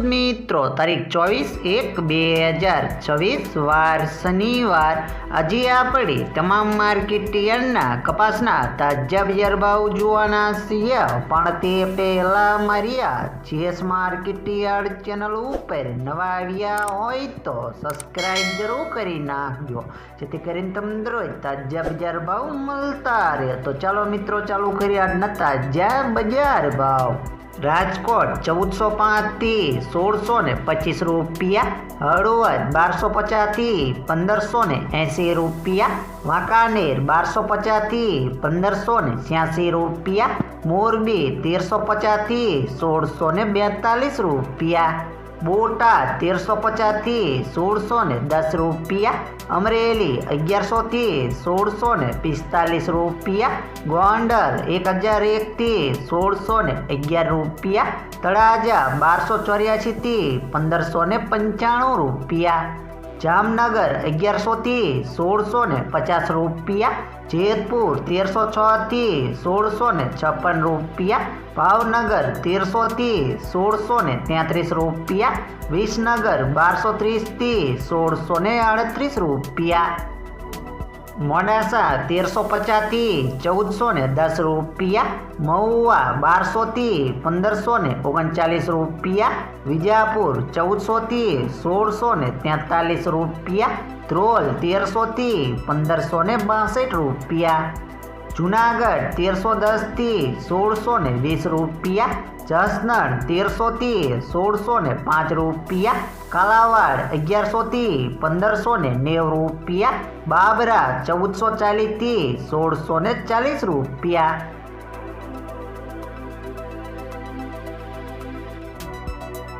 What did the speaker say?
મિત્રો, તારીખ ચોવીસ એક બે હજાર છવ્વીસ વાર શનિવાર. આજે આપણે તમામ માર્કેટ યાર્ડના કપાસના તાજા બજાર ભાવ જોવાના છીએ. પણ તે પહેલાં મારી જીએસ માર્કેટ યાર્ડ ચેનલ ઉપર નવા આવ્યા હોય તો સબસ્ક્રાઈબ જરૂર કરી નાખજો. જેથી કરીને તમને દરરોજ તાજા બજાર ભાવ મળતા રહે. તો ચાલો મિત્રો, ચાલુ કરીએ આજના તાજા બજાર ભાવ. રાજકોટ ચૌદસો પાંચથી સોળસો ને પચીસ રૂપિયા. હળવદ બારસો પચાસથી પંદરસો ને એંસી રૂપિયા. વાંકાનેર બારસો પચાસથી પંદરસો ને છ્યાસી રૂપિયા. મોરબી તેરસો પચાસથી સોળસો ને બેતાલીસ રૂપિયા. બોટાદ તેરસો પચાસથી સોળસો ને દસ રૂપિયા, અમરેલી અગિયારસોથી સોળસો ને પિસ્તાલીસ રૂપિયા, ગોંડલ એક હજાર એકથી સોળસો ને અગિયાર રૂપિયા, તળાજા બારસો ચોર્યાસીથી પંદરસો ને પંચાણું રૂપિયા. જામનગર અગિયારસોથી સોળસો ને પચાસ રૂપિયા, જેતપુર તેરસો છથી સોળસો ને છપ્પન રૂપિયા, ભાવનગર તેરસોથી સોળસો ને તેત્રીસ રૂપિયા, વિસનગર બારસો ત્રીસથી સોળસો ને અડત્રીસ રૂપિયા. મોડાસા તેરસો પચાસથી ચૌદસો ને દસ રૂપિયા, મહુવા બારસોથી પંદરસો ને ઓગણચાલીસ રૂપિયા, વિજાપુર ચૌદસોથી સોળસો ને તેતાલીસ રૂપિયા, ધ્રોલ તેરસોથી પંદરસો ને બાસઠ રૂપિયા. જુનાગઢ તેરસો દસથી સોળસો ને વીસ રૂપિયા જસનળ તેરસોથી સોળસો ને પાંચ રૂપિયા, કાલાવાડ અગિયારસોથી પંદરસો ને નેવ રૂપિયા, બાબરા ચૌદસો ચાલીસથી સોળસો ને ચાલીસ રૂપિયા.